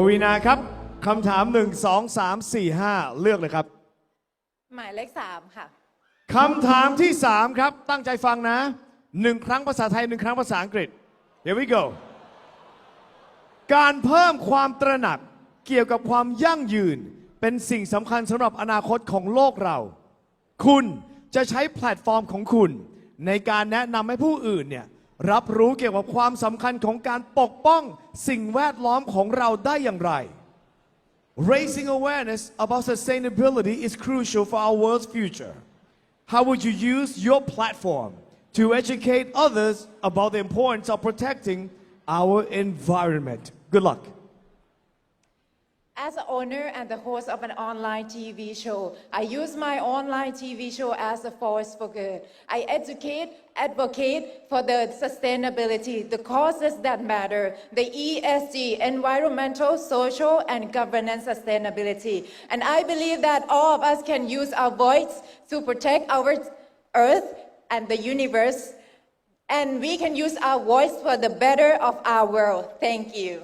ปวีนาครับคำถาม 1 2 3 4 5 เลือกเลยครับหมายเลขสามค่ะ คำถามที่ 3 ครับ ตั้งใจฟังนะหนึ่งครั้งภาษาไทยหนึ่งครั้งภาษาอังกฤษ Here we go การเพิ่มความตระหนักเกี่ยวกับความยั่งยืน เป็นสิ่งสำคัญสำหรับอนาคตของโลกเรา คุณจะใช้แพลตฟอร์มของคุณ ในการแนะนำให้ผู้อื่นเนี่ย รับรู้เกี่ยวกับความสำคัญของการปกป้องสิ่งแวดล้อมของเราได้อย่างไร Raising awareness about sustainability is crucial for our world's future. How would you use your platform to educate others about the importance of protecting our environment? Good luck. As the owner and the host of an online TV show, I use my online TV show as a force for good. I educate, advocate for the sustainability, the causes that matter, the ESG, environmental, social, and governance sustainability. And I believe that all of us can use our voice to protect our earth and the universe. And we can use our voice for the better of our world. Thank you.